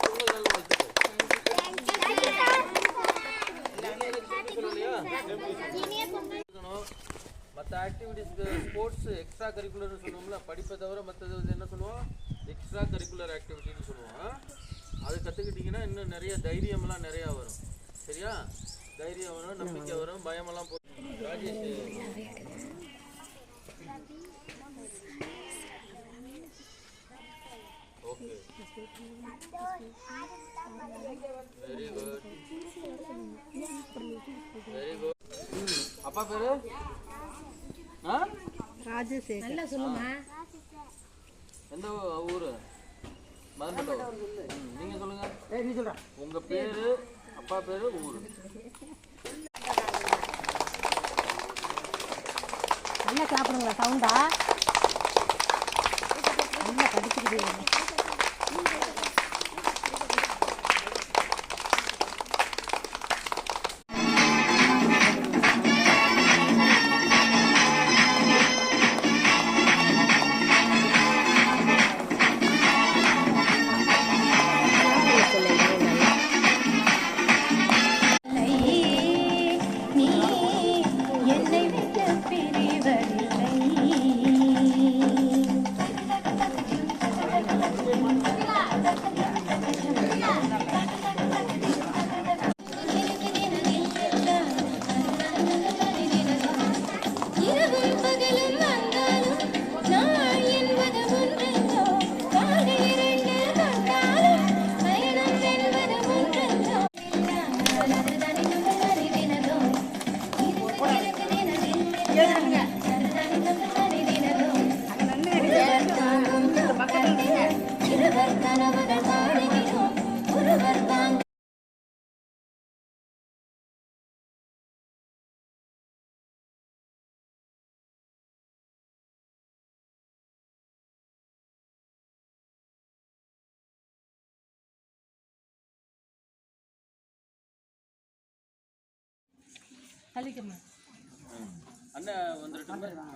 பொங்கல் நல்வாழ்த்துக்கள் சொல்லலையா? இருக்கணும். மற்ற ஆக்டிவிட்டீஸ்க்கு ஸ்போர்ட்ஸ் எக்ஸ்ட்ரா கரிக்குலர்னு சொல்லுவோம்ல படிப்பை தவிர மற்றது வந்து என்ன சொல்லுவோம் எக்ஸ்ட்ரா கரிக்குலர் ஆக்டிவிட்டின்னு சொல்லுவோம் அது கற்றுக்கிட்டிங்கன்னா இன்னும் நிறைய தைரியம்லாம் நிறையா வரும். சரியா? தைரியம் வரும் நம்பிக்கை வரும் பயமெல்லாம் போ Rajesh. Okay. Very good very good அப்பா பேரு? ஆ? நல்லா சொல்லுமா எந்த ஊரு? மதம்பட்டம் நீங்க சொல்லுங்க உங்க பேரு அப்பா பேரு ஊரு. நல்லா சாப்பிடுங்களா சவுண்டா நல்லா கடிச்சுக்கிட்டு கனவுகள் பாடுகிறோம் ஒருவர் தான் தள்ளிக்கம்மா அண்ணன் வந்துருட்டுமா